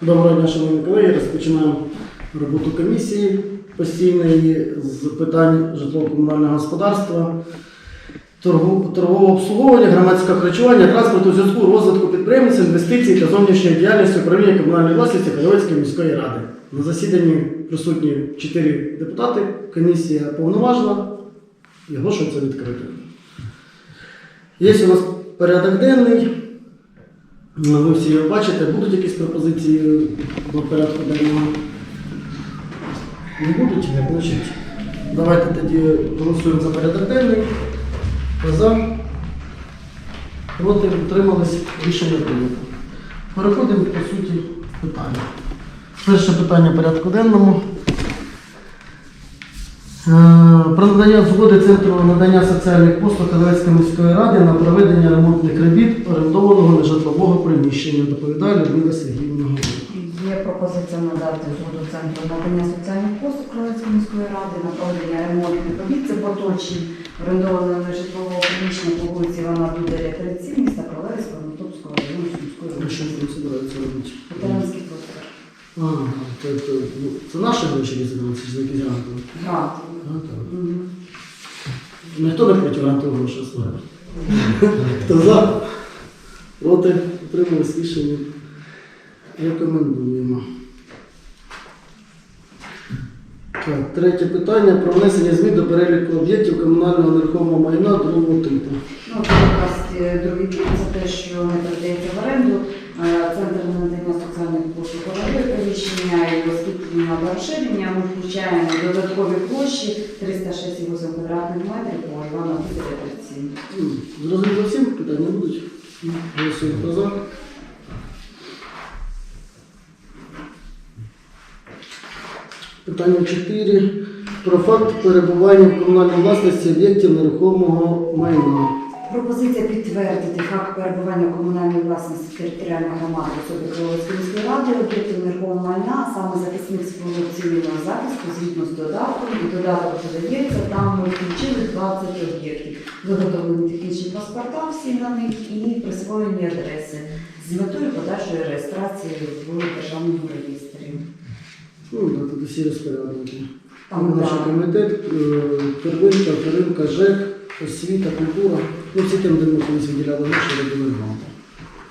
Доброго дня, шановні колеги. Розпочинаємо роботу комісії постійної з питань житлово-комунального господарства, торгового обслуговування, громадського харчування, транспорту, зв'язку, розвитку підприємництва, інвестицій та зовнішньої діяльності управління комунальної власності Хайловецької міської ради. На засіданні присутні чотири депутати. Комісія повноважена і оголошується відкритою. Є у нас порядок денний. Ну, Ви всі його бачите, будуть якісь пропозиції до порядку денного? Не будуть? Не будуть. Давайте тоді голосуємо за порядок денний. За. Проти утримались рішення прийнято. Переходимо по суті питання. Перше питання порядку денному. Е, Про надання згоди Центру надання соціальних послуг Калевецької міської ради на проведення ремонтних робіт орендованого нежитлового приміщення. Доповідає Людмила Сергіївна. Є пропозиція надати згоду центру надання соціальних послуг Кровецької міської ради на проведення ремонтних робіт. Це поточні орендованого житлового приміщення по вулиці Івана Дударя 37, міста Кровецького, Мотопського району Сумської області. Ветеранський простір. Ага, це, наші гроші це ж якісь грантові. Грант. Так. Ніхто не проти грантового слава. Хто за? Проти утримались рішення. Рекомендуємо. Так, третє питання про внесення змін до переліку об'єктів комунального нерухомого майна другого типу. Ну, це якраз е, другий пункт, це те, що не передається в оренду. Е, Центр надання соціальних послуг орендує приміщення і на розширення ми включаємо додаткові площі 306,8 квадратних метрів по Івана Дударя 37. М, Зрозуміло всім питання будуть? Голосуємо за. Питання 4. Про факт перебування в комунальній власності об'єктів нерухомого майна. Пропозиція підтвердити факт перебування комунальної власності територіальної громади особи Кривоцької міської ради, об'єктів нерухомого майна, а саме захисних споруд цивільного захисту згідно з додатком. І додаток додається, там ми включили 20 об'єктів. Виготовлені технічні паспорта всі на них і присвоєні адреси з метою подальшої реєстрації в державному реєстрі. Ну, тут усі розпорядники. Там, Наш да. комітет, е, первинка, вторинка, ЖЕК, освіта, культура. Ну, всі тим, де ми колись виділяли гроші, робили гранти.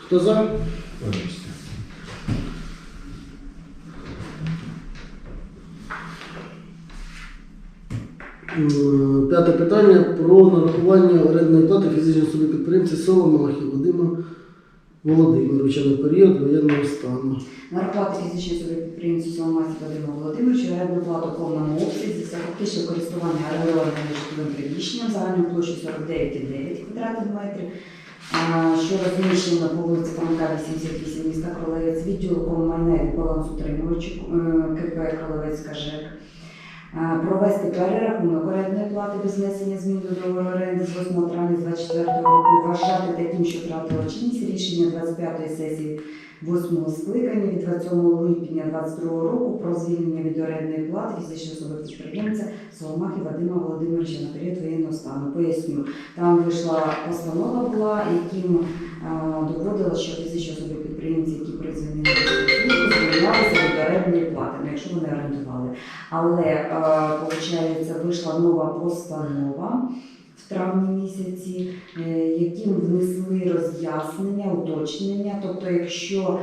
Хто за? М, П'яте питання про нарахування орендної плати фізичної особи підприємці Сова Малахів Вадима Володимировича на період воєнного стану. Нарахувати фізичній особі підприємцю Соломасі Вадиму Володимировичу орендну плату в повному обсязі за фактичне користування орендованим житловим приміщенням загальною площею 49,9 квадратних метрів, що розміщено по вулиці Франка 88 міста Кролевець, відділу комунальної балансу утримувачу КП Кролевецька ЖЕК. Провести перерахунок орендної плати без внесення змін до договору оренди з 8 травня 2024 року. Вважати таким, що втратило чинність рішення 25-ї сесії 8 скликання від 27 липня 2022 року про звільнення від орендної плати фізичної особи підприємця Соломахи Вадима Володимировича на період воєнного стану. Поясню, там вийшла постанова була, яким доводила, що фізичні особи підприємці, які призвані службу, від плати, якщо вони орендували. Але виходить, вийшла нова постанова. В травні місяці, е, яким внесли роз'яснення, уточнення. Тобто, якщо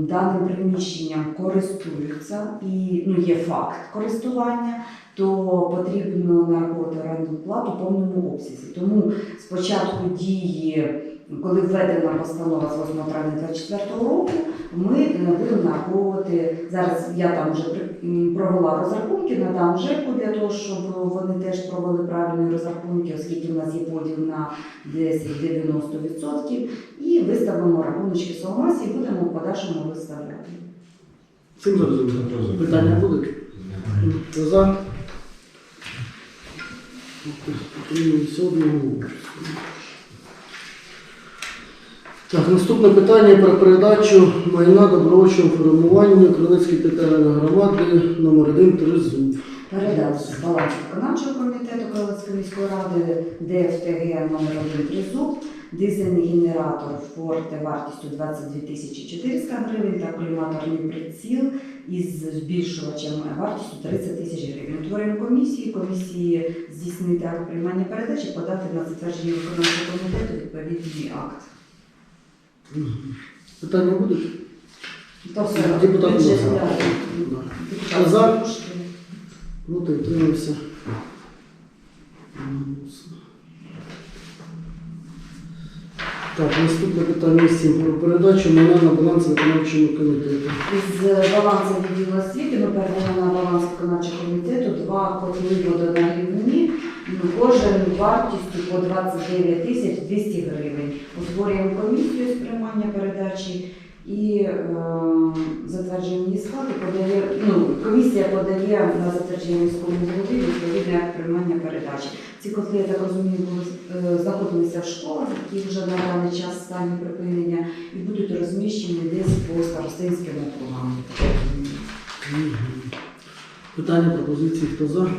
даним приміщенням користуються і ну, є факт користування, то потрібно нараховувати орендну плату в повному обсязі. Тому спочатку дії, коли введена постанова з 8 травня 2024 року, ми е, будемо нараховувати зараз. Я там вже провела розрахунки, надам ЖЕКу для того, щоб вони теж провели правильні розрахунки, оскільки в нас є поділ на 10-90%, і виставимо рахуночки Соломасі і будемо в подальшому виставляти. Цим зрозуміло. Питання будуть? За? Одного. Так, наступне питання про передачу майна добровольчого формуванню Кролицької територіальної громади номер 1 Тризуб. Передав з балансу виконавчого комітету Калицької міської ради ДФТГ номер 1 Тризуб дизельний генератор Форте вартістю 22 тисячі 400 гривень та коліматорний приціл із збільшувачем вартістю 30 тисяч гривень. Утворюємо комісії, комісії здійснити акт приймання передачі, подати на затвердження виконавчого комітету відповідний акт. Питання будуть? Депутат. Да. Депутат За. Проти утримався. Так, наступне питання 7 про передачу майна на баланс виконавчому комітету. Із балансу відділу освіти ми передаємо на баланс виконавчого комітету два котли водонагрівні, ну, кожен вартістю по 29 тисяч 200 гривень. Утворюємо комісію з приймання передачі і е, затверджуємо її склад подає, ну, комісія подає на затвердження міському голові відповідний акт приймання передачі. Ці котли, я так розумію, були, е, знаходилися в школах, які вже на даний час стані припинення, і будуть розміщені десь по старостинським округам. Питання, пропозиції, хто за?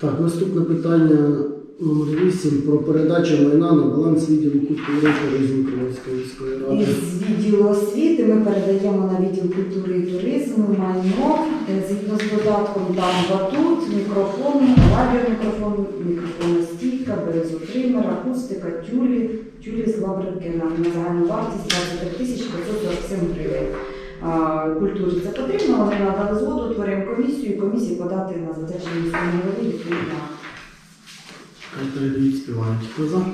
Так, наступне питання номер 8 про передачу майна на баланс відділу культури і туризму Кривоцької міської ради. Із відділу освіти ми передаємо на відділ культури і туризму майно е, згідно з додатком там батут, мікрофон, радіомікрофон, мікрофонна стійка, березотример, акустика, тюлі, тюлі з лабрикена на загальну вартість 25 тисяч 547 гривень. А, Культурі це потрібно, вони надали згоду, утворюємо комісію, комісії подати на затвердження міського голови відповідно. Хай співають. Хто?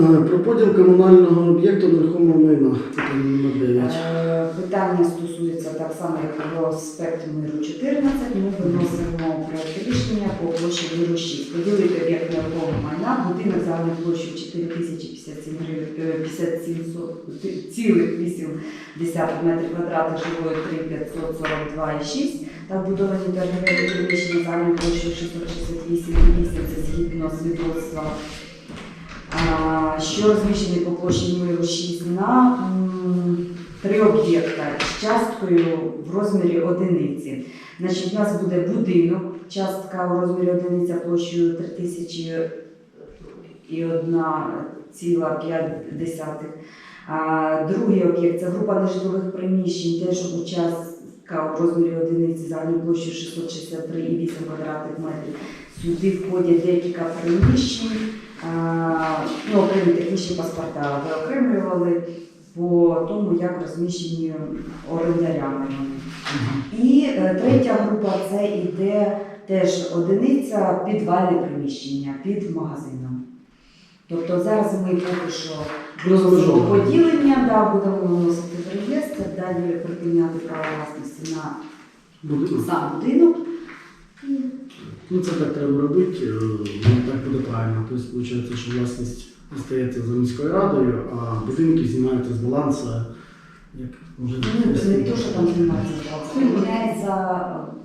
Про поділ комунального об'єкту нерухомого майна. Питання номер 9. Е, Питання стосується так само, як було з спектр миру 14. Ми виносимо проект рішення по площі миру 6. Поділити об'єкт нерухомого майна, будинок загальною площею 4057 гривень, е, 57 со- ти- цілих 8 десятих метрів квадратних, живої 3542,6 та вбудовані торгові приміщення загальною площею 668,8 це згідно свідоцтва що розміщені по площі миру 6 на три об'єкта з часткою в розмірі одиниці. Значить, у нас буде будинок, частка у розмірі одиниця площею 3000 і 1,5. А, другий об'єкт це група нежитлових приміщень, теж участка у розмірі одиниці загальною площею 663,8 квадратних метрів. Сюди входять декілька приміщень. Ну, окремі технічні паспорта виокремлювали по тому, як розміщені орендарями. І е, третя група це іде теж одиниця підвальне приміщення під магазином. Тобто зараз ми поки що вносимо поділення, да, будемо виносити в реєстр, далі припиняти право власності на Будинок. сам будинок. Ну це так треба робити, е, буде правильно. Тобто виходить, що власність остається за міською радою, а будинки знімаються з балансу. Як вже Ну, це не те, що там знімається це міняється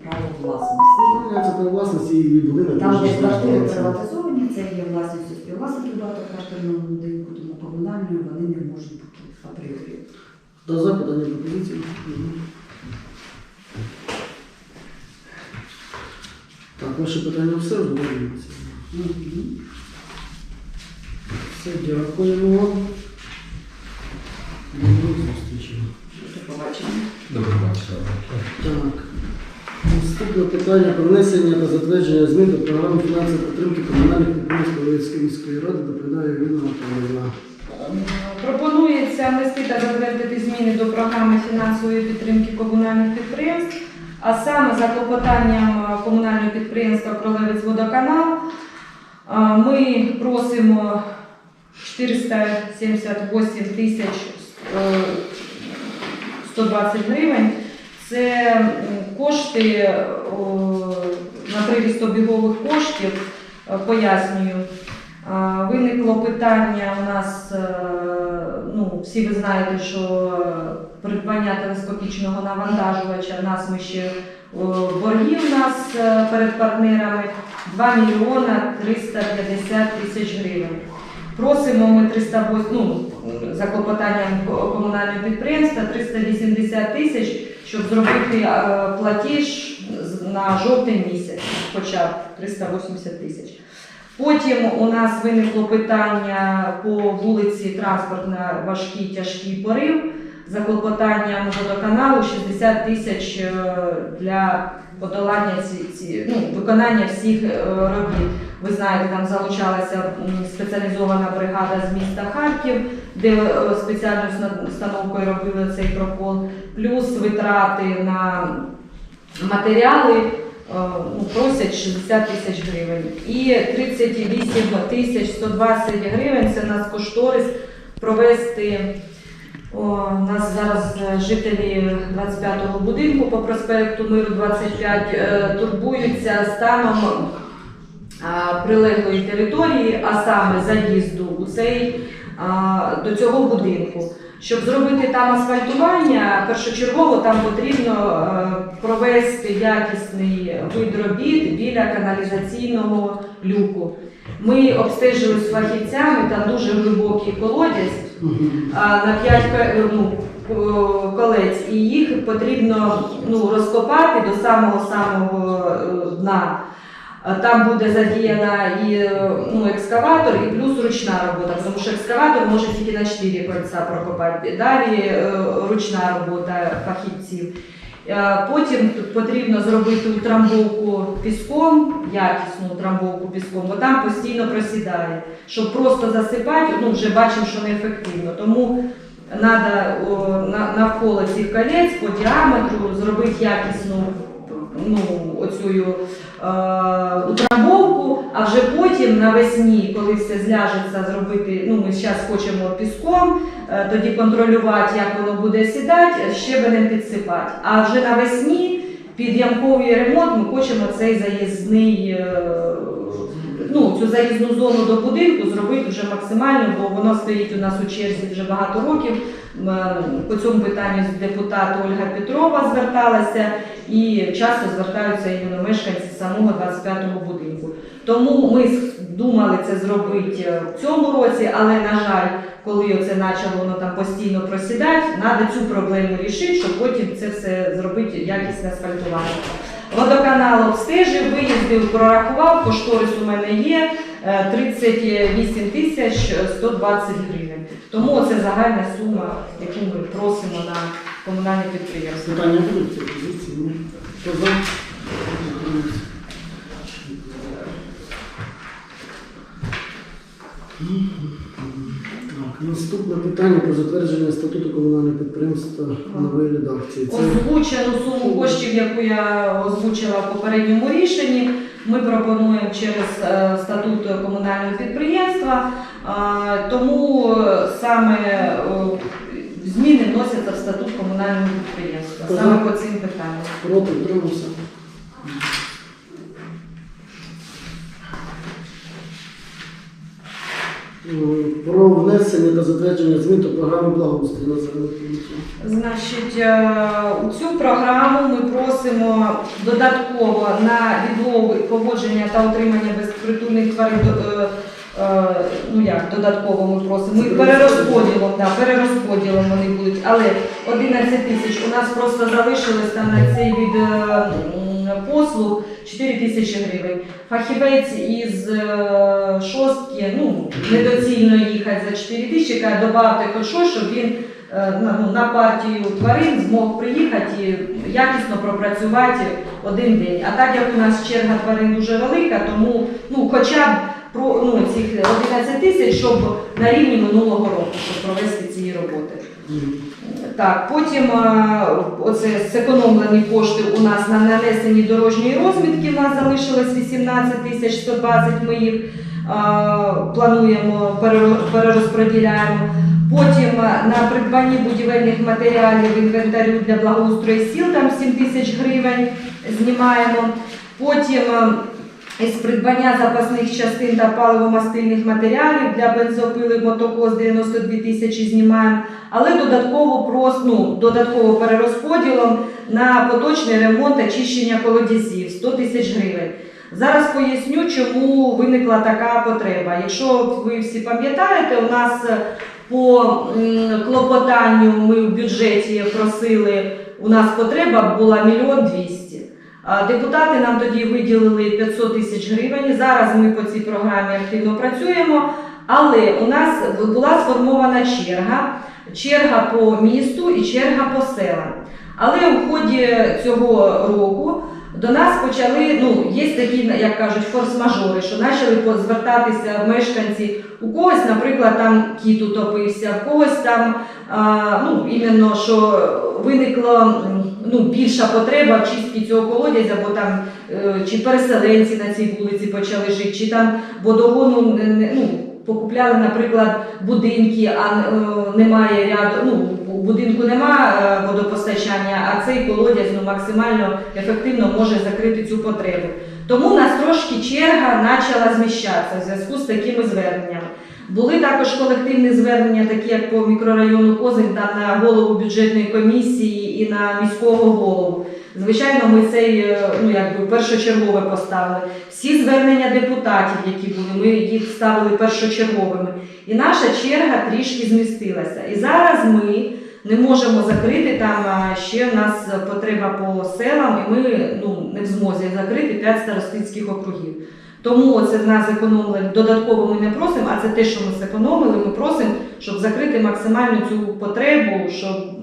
право власності. Це право власності і будинок. Там, де квартири приватизовані, це є власністю співвласників багатоквартирного будинку, тому комунальною вони не можуть бути апріорі. До запитання пропозиції. Так, ваше питання все задовольнюється. Все, дякуємо. До. До побачення. До побачення. Так. Наступне питання про внесення та затвердження змін до програми фінансової підтримки комунальних підприємств Львівської міської ради доповідає Ірина Анатоліївна. Пропонується внести та затвердити зміни до програми фінансової підтримки комунальних підприємств, а саме за клопотанням е, комунального підприємства Кролевець Водоканал ми просимо 478 тисяч е, 120 гривень. Це кошти на приріст обігових коштів, е, пояснюю. Виникло питання у нас, е, ну, всі ви знаєте, що придбання телескопічного навантажувача, в нас ми ще о, борги у нас е, перед партнерами 2 мільйона 350 тисяч гривень. Просимо ми 308, ну, за клопотанням комунального підприємства 380 тисяч, щоб зробити е, платіж на жовтий місяць, хоча б 380 тисяч. Потім у нас виникло питання по вулиці Транспортна важкий тяжкий порив. За клопотанням водоканалу 60 тисяч е, для подолання ці, ці, ну, виконання всіх е, робіт. Ви знаєте, там залучалася спеціалізована бригада з міста Харків, де е, спеціальною установкою робили цей прокол, плюс витрати на матеріали. е, Ну, просять 60 тисяч гривень. І 38 тисяч 120 гривень це нас кошторис провести. У нас зараз е, жителі 25-го будинку по проспекту Миру 25 е, турбуються станом прилеглої території, а саме заїзду у цей, до цього будинку. Щоб зробити там асфальтування, першочергово там потрібно е, провести якісний вид робіт біля каналізаційного люку. Ми обстежили з фахівцями, там дуже глибокий колодязь на 5 ну, е, колець, і їх потрібно ну, розкопати до самого самого е, дна. Там буде задіяна і е, ну, екскаватор, і плюс ручна робота, тому що екскаватор може тільки на 4 кольця прокопати. Далі ручна робота фахівців. Е, Потім потрібно зробити утрамбовку піском, якісну утрамбовку піском, бо там постійно просідає. Щоб просто засипати, ну вже бачимо, що неефективно. Тому треба навколо цих колець по діаметру зробити якісну ну, оцю утрамбовку, а вже потім навесні, коли все зляжеться, зробити, ну ми зараз хочемо піском, е, тоді контролювати, як воно буде сідати, щебенем підсипати. А вже навесні під ямковий ремонт ми хочемо цей заїзний, е, ну, цю заїзну зону до будинку зробити вже максимально, бо воно стоїть у нас у черзі вже багато років. По цьому питанню депутат Ольга Петрова зверталася і часто звертаються іменно мешканці самого 25-го будинку. Тому ми думали це зробити е, в цьому році, але на жаль, коли оце почало воно там постійно просідати, треба цю проблему рішити, щоб потім це все зробити якісне асфальтування. Водоканал обстежив, виїздив, прорахував, кошторис у мене є е, 38 тисяч 120 гривень. Тому це загальна сума, яку ми просимо на комунальне підприємство. Питання будуть? Ні. Наступне питання про затвердження статуту комунального підприємства нової редакції. Це Озвучену суму коштів, яку я озвучила в попередньому рішенні, ми пропонуємо через е, статут комунального підприємства. Тому е, саме е, зміни вносяться в статут комунального підприємства. Саме по цим питанням. проти утримався. М, Про внесення та затвердження змін до програми благоустрою на земельну. Значить, е, у цю програму ми просимо додатково на відлову, поводження та утримання безпритульних тварин. Е, Ну як додатково ми просимо. Ми перерозподілом, да, перерозподілом вони будуть, але 11 тисяч у нас просто залишилось там на цей від е, послуг 4 тисячі гривень. Фахівець із е, шостки, ну недоцільно їхати за 4 тисячі, каже, добавте хоч щось, щоб він ну, на партію тварин змог приїхати і якісно пропрацювати один день. А так як у нас черга тварин дуже велика, тому ну, хоча б про ну, цих 11 тисяч, щоб на рівні минулого року щоб провести ці роботи. Так, потім е, оце зекономлені кошти у нас на нанесенні дорожньої розмітки. У нас залишилось 18 тисяч 120, Ми їх е, плануємо переро- перерозподіляємо. Потім е, на придбанні будівельних матеріалів інвентарю для благоустрою сіл там 7 тисяч гривень знімаємо. Потім із придбання запасних частин та паливомастильних матеріалів для бензопили мотокоз 92 тисячі знімаємо, але додатково просто ну, додатково перерозподілом на поточний ремонт очищення колодязів 100 тисяч гривень. Зараз поясню, чому виникла така потреба. Якщо ви всі пам'ятаєте, у нас е, по клопотанню ми в бюджеті просили, у нас потреба була мільйон двісті. Депутати нам тоді виділили 500 тисяч гривень. Зараз ми по цій програмі активно працюємо, але у нас була сформована черга, черга по місту і черга по селам. Але в ході цього року до нас почали, ну, є такі, як кажуть, форс-мажори, що почали по- звертатися мешканці. У когось, наприклад, там кіт утопився, в когось там, а, ну, іменно, що виникла ну, більша потреба в чистці цього колодязя, бо там е, чи переселенці на цій вулиці почали жити, чи там водогону ну, покупляли, наприклад, будинки, а е, немає ряду, ну, у будинку немає е, водопостачання, а цей колодязь ну, максимально ефективно може закрити цю потребу. Тому у нас трошки черга почала зміщатися в зв'язку з такими зверненнями. Були також колективні звернення, такі як по мікрорайону Козин, там на голову бюджетної комісії і на міського голову. Звичайно, ми цей е, ну, якби першочергове поставили. Всі звернення депутатів, які були, ми їх ставили першочерговими. І наша черга трішки змістилася. І зараз ми не можемо закрити там ще в нас потреба по селам, і ми ну, не в змозі закрити 5 старостинських округів. Тому це в нас зекономлено. Додатково ми не просимо, а це те, що ми зекономили. Ми просимо, щоб закрити максимально цю потребу, щоб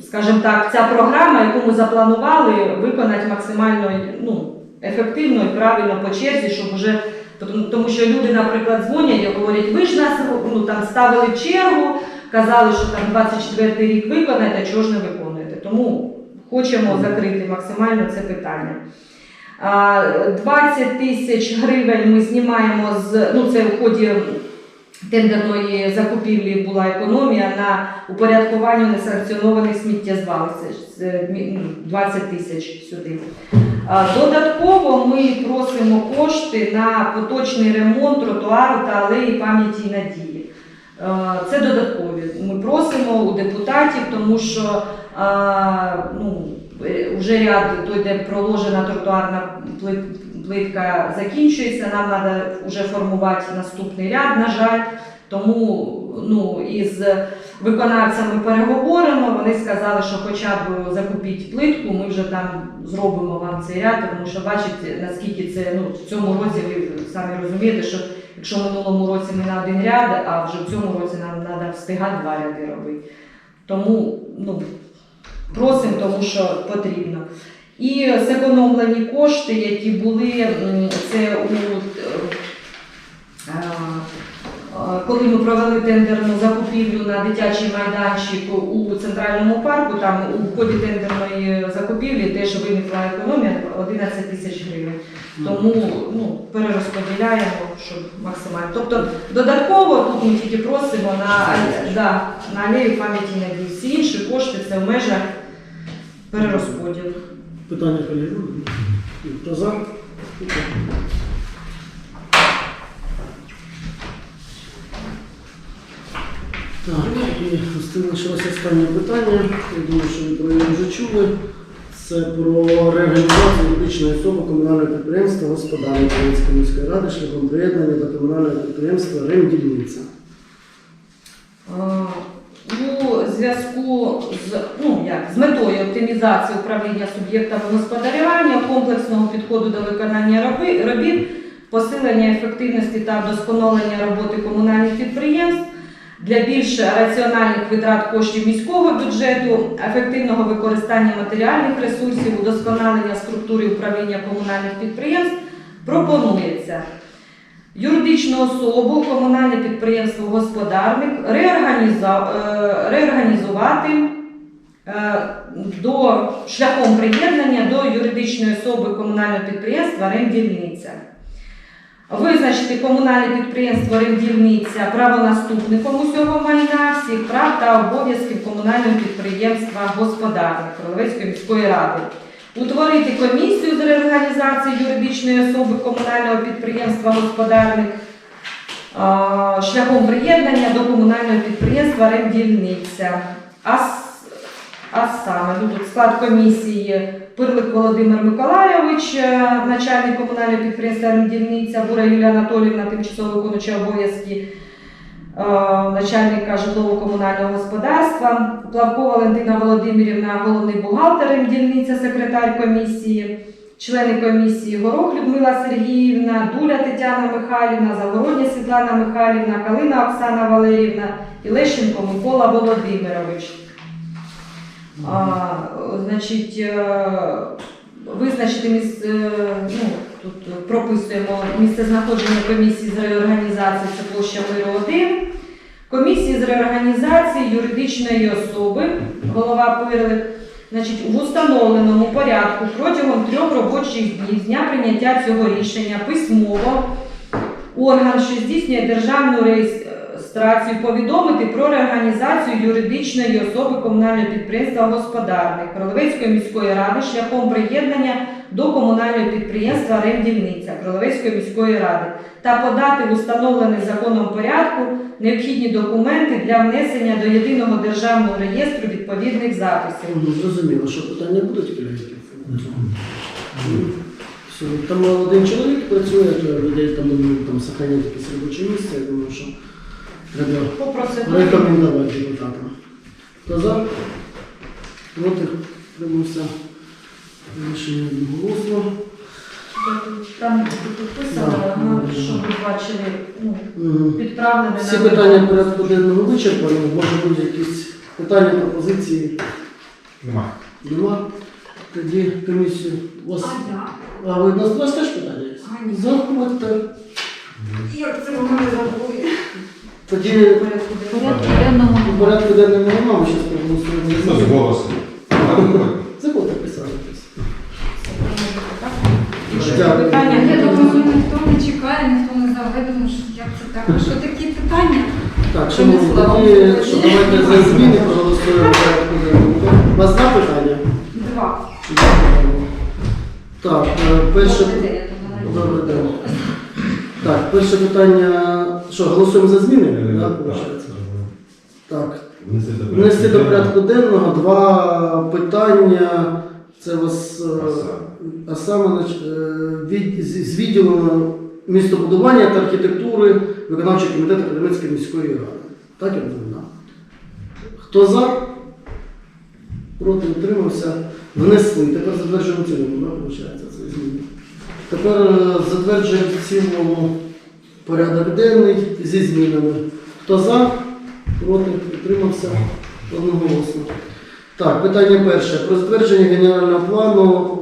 скажімо так, ця програма, яку ми запланували, виконати максимально ну, ефективно і правильно по черзі, щоб тому, тому що люди, наприклад, дзвонять і говорять, ви ж нас ну, там ставили в чергу, казали, що там 24 рік виконаєте, чого ж не виконуєте. Тому хочемо закрити максимально це питання. 20 тисяч гривень ми знімаємо з ну це в ході тендерної закупівлі була економія на упорядкування несанкціонованих сміттєзвалищ. Це мі- ну, 20 тисяч сюди. Додатково ми просимо кошти на поточний ремонт тротуару та алеї пам'яті і надії. Е, Це додаткові. Ми просимо у депутатів, тому що ну, е, вже ряд той, де проложена тротуарна плит- плитка закінчується. Нам треба вже формувати наступний ряд, на жаль. Тому ну, із виконавцями переговоримо. Вони сказали, що хоча б закупіть плитку, ми вже там зробимо вам цей ряд, тому що бачите, наскільки це ну, в цьому році ви самі розумієте, що якщо в минулому році ми на один ряд, а вже в цьому році нам треба встигати два ряди робити. Тому ну, просимо, тому що потрібно. І зекономлені кошти, які були, це у е, е, коли ми провели тендерну закупівлю на дитячий майданчик у центральному парку, там у ході тендерної закупівлі теж виникла економія 11 тисяч гривень. Тому ну, перерозподіляємо, щоб максимально. Тобто додатково тут ми тільки просимо на, да, на алею пам'яті надії. Всі інші кошти це в межах перерозподілу. Питання колеги. Хто? Так, і залишилося останнє питання. Я думаю, що ви про нього вже чули. Це про реорганізацію юридичної особи комунального підприємства господарства Української міської ради шляхом приєднання до комунального підприємства Ремдільниця. Е, У зв'язку з, ну, як, з метою оптимізації управління суб'єктами господарювання, комплексного підходу до виконання робіт, посилення ефективності та вдосконалення роботи комунальних підприємств для більш раціональних витрат коштів міського бюджету, ефективного використання матеріальних ресурсів, удосконалення структури управління комунальних підприємств пропонується юридичну особу, комунальне підприємство господарник е, реорганізувати е, до шляхом приєднання до юридичної особи комунального підприємства Ремдільниця. Визначити комунальне підприємство Ремдільниця правонаступником усього майна, всіх прав та обов'язків комунального підприємства господарник Кролевецької міської ради. Утворити комісію з реорганізації юридичної особи комунального підприємства господарник шляхом приєднання до комунального підприємства Ремдільниця. А саме ну, тут склад комісії Пирлик Володимир Миколайович, е, начальник комунального підприємства «Дільниця», Бура Юлія Анатоліївна, тимчасово виконуюча обов'язки начальника житлово-комунального господарства, Плавко Валентина Володимирівна, головний бухгалтер дільниця, секретар комісії, члени комісії Горох Людмила Сергіївна, Дуля Тетяна Михайлівна, Загородня Світлана Михайлівна, Калина Оксана Валерівна і Лещенко Микола Володимирович. А, значить, е, визначити міс, е, ну, тут прописуємо місце знаходження комісії з реорганізації, це площа Миру 1. Комісії з реорганізації юридичної особи, голова Пирлик, значить, в установленому порядку протягом трьох робочих днів з дня прийняття цього рішення письмово орган, що здійснює державну реєстрацію, повідомити про реорганізацію юридичної особи комунального підприємства Господарник Кролевецької міської ради шляхом приєднання до комунального підприємства Рендільниця Кролевецької міської ради та подати в установлений законом порядку необхідні документи для внесення до єдиного державного реєстру відповідних записів. Ну, Зрозуміло, що питання будуть? Все, там один чоловік працює, то людей там, ну, там сохранять якесь робоче місце, я думаю, що треба По рекомендувати депутатам. Хто за? Проти? Тримався. Рішення одноголосно. Там підписано, ну, щоб ви бачили, ну, Мгм. підправлене Всі питання порядку денного вичерпані. Може бути якісь питання, пропозиції? Нема. Нема. Тоді комісію. У вас... А ви у нас у вас теж питання є? А, ні. Заходьте. Як це ви мене забули? Тоді порядку порядку денному у порядку денному ми зараз проголосуємо. Хто з голосу? Заходьте присаджуйтесь. Питання? Я думаю, ніхто не чекає, ніхто не заведено, що як це так. А Що такі питання? Так, шановні, тоді що давайте за зміни проголосуємо в порядку денному. У вас два питання? Два. Два. Так, е, перше. Добрий день, Так, перше питання. Що, голосуємо за зміни? Так, виходить. Так, Внести до порядку денного два питання. Це вас е, а саме е, з відділу містобудування та архітектури виконавчого комітету Кремлівської міської ради. Так я думаю. Хто за? Проти утримався. Внесли. Тепер затверджуємо в виходить. Тепер е, затверджуємо в цілому порядок денний зі змінами. Хто за? Проти утримався одноголосно. Так, питання перше. Про затвердження генерального плану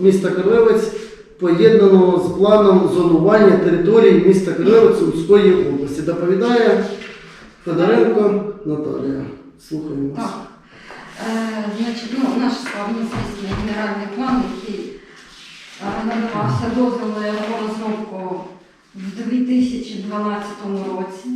е, міста Карлевець поєднаного з планом зонування території міста Карлевець Сумської області. Доповідає Федоренко Наталія. Слухаємо вас. Так. Е, Значить, ну, наш славнозвісний генеральний план, який надавався дозвіл на його розробку в 2012 році.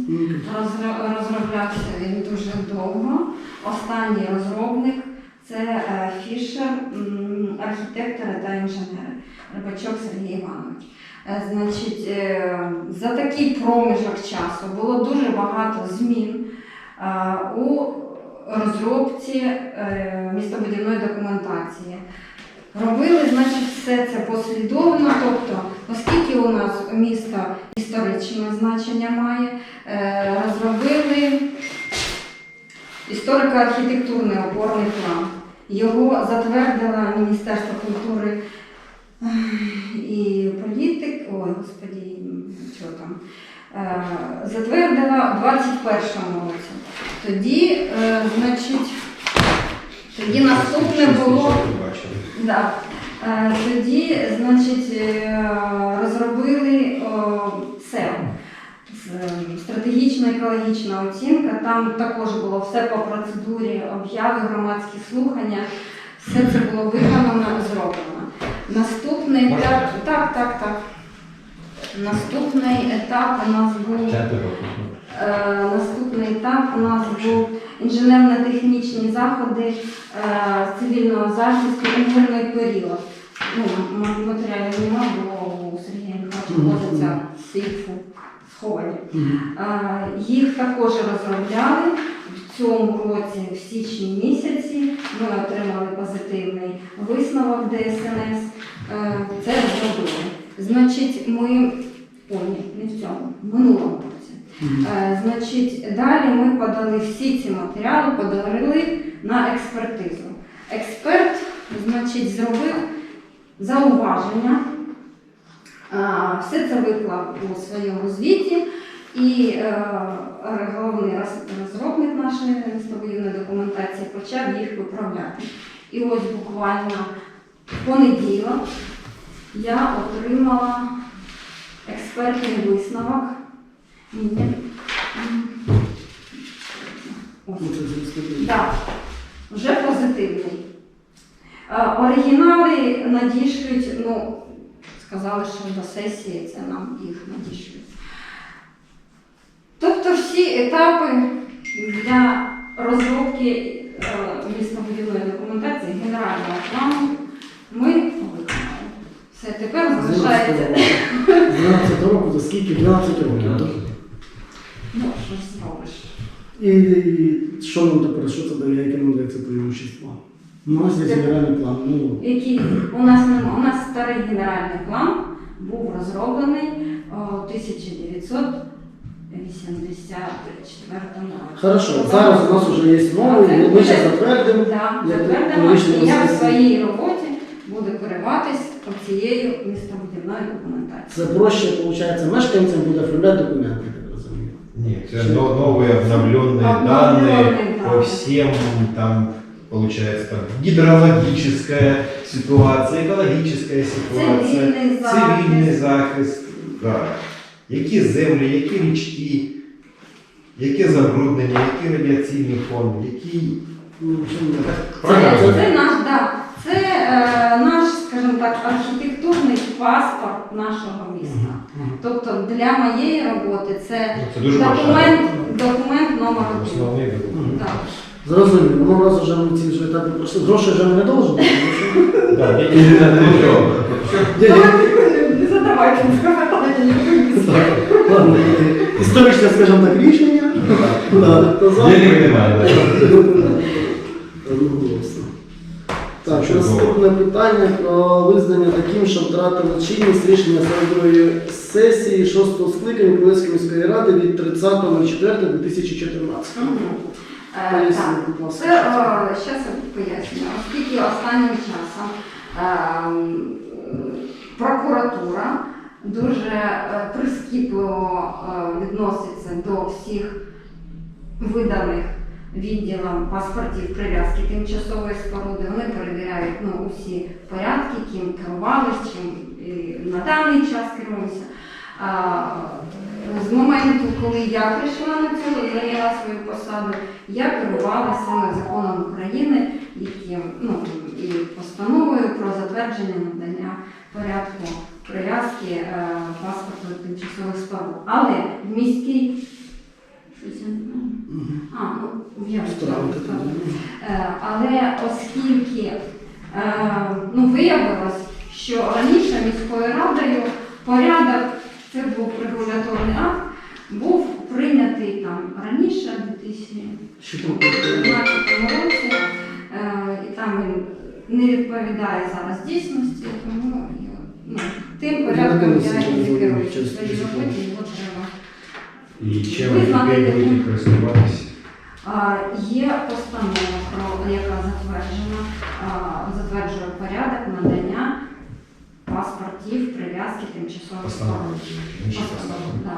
Розроблявся він дуже довго. Останній розробник це е, Фішер, м, архітектори та інженери Рибачок Сергій Іванович. Е, Значить, е, за такий проміжок часу було дуже багато змін у розробці містобудівної документації. Робили, значить, все це послідовно, тобто, оскільки у нас місто історичне значення має, е, розробили історико-архітектурний опорний план. Його затвердила Міністерство культури і політик, ой, господі, що там, е, затвердила в 21-му році. Тоді, е, значить, тоді наступне було. Да. Е, Тоді, значить, е, розробили СЕО. Стратегічна екологічна оцінка. Там також було все по процедурі об'яви, громадські слухання. Все це було виконано, зроблено. Наступний етап, так, так, так. Наступний етап у нас був. Е, Наступний етап у нас був інженерно-технічні заходи е, цивільного захисту мирний період. Ну, матеріалів немає, бо у Сергія. Михайловича сейфу сховані. Е, Їх також розробляли. в цьому році, в січні місяці, ми отримали позитивний висновок ДСНС. Це зробили. Значить, ми о, ні, не в цьому, в минулому. Е, Значить, далі ми подали всі ці матеріали, подали на експертизу. Експерт, значить, зробив зауваження. А, Все це виклав у своєму звіті, і е, головний розробник нашої містобудівної документації почав їх виправляти. І ось буквально в понеділок я отримала експертний висновок. Так, вже позитивний. Е, Оригінали надішлють, ну, сказали, що до сесії це нам їх надішлють. Тобто всі етапи для розробки е, містобудівної документації генерального плану ми виконали. Все, тепер залишається. 12 року, за скільки? 12 років. Ну, що ж зробиш? І, і що нам тепер, що це дає, яке нам дається преимущество? У нас є генеральний план. Ну, Який у нас нема. У нас старий генеральний план був розроблений о, 1984 році. хорошо, зараз у нас вже є новий, ми- ще затвердимо. Так, як затвердимо, і я в своїй роботі буду керуватись цією містобудівною документацією. Це проще, виходить, мешканцям буде оформляти документи, я. Нет, это но- новые обновленные Обновленные данные по данные. всем там получается там гидрологическая ситуация, экологическая ситуация, Цивільний цивільний захист. захист, да. які землі, які річки, яке забруднення, який радіаційний фон, які Ну, в общем, так. Правильно. Це, це наш, да, це е, наш, скажімо так, архітектурний паспорт нашого міста. Тобто для моєї роботи це це дуже документ, документ номер один. Зрозуміло, ну раз вже ми ці вже етапи пройшли, грошей вже не я не задавайте історичне, скажімо так, рішення. Денег немає. Одноголосно. Так, Чудово. Наступне питання про визнання таким, що втратило чинність рішення 42-ї сесії 6-го скликання Київської міської ради від 30.04.2014. Мгм. Е, Так, будь ласка. це зараз поясню. Оскільки останнім часом е, прокуратура дуже е, прискіпливо е, відноситься до всіх виданих відділом паспортів прив'язки тимчасової споруди, вони перевіряють ну, усі порядки, ким керувалися, чим на даний час керуємося. З моменту, коли я прийшла на цю, зайняла свою посаду, я керувалася саме законом України, яким ну і постановою про затвердження надання порядку прив'язки е, паспорту тимчасових споруд. Але в міській щось я не знаю. А, ну тоді. Е, Але оскільки е, ну, виявилось, що раніше міською радою порядок, це був регуляторний акт, був прийнятий там раніше, в 2015 році, е, і там він не відповідає зараз дійсності, тому ну, тим порядком я і керуюся роботі, його треба. І чим ви будете користуватися? Є постанова, про яка затверджена, затверджує порядок надання паспортів прив'язки тимчасових Постанова. Постанова, да.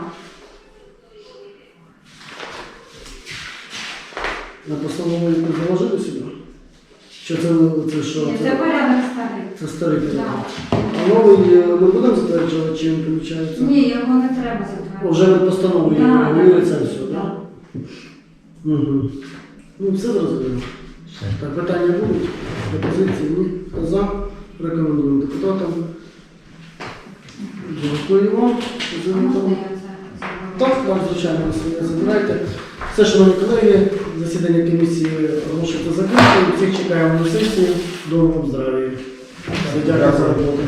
На постанову яку заложили сюди? Що це, це що? Це порядок старий. Це старий порядок. Да. А новий е, ми будемо затверджувати, чи він виходить? Ні, його не треба затверджувати. Вже від постанови Да, да. регулюється все, так? Да. Угу. Ну, все зрозуміло. Так, питання будуть? Пропозиції? Ні? Хто за? Рекомендуємо депутатам. Дякую вам. Можна я це зроблю? Так, так, звичайно, ви забирайте. Все, шановні колеги, засідання комісії оголошується закритим. Всіх чекаємо на сесію. Доброго здоров'я. Дякую за роботу.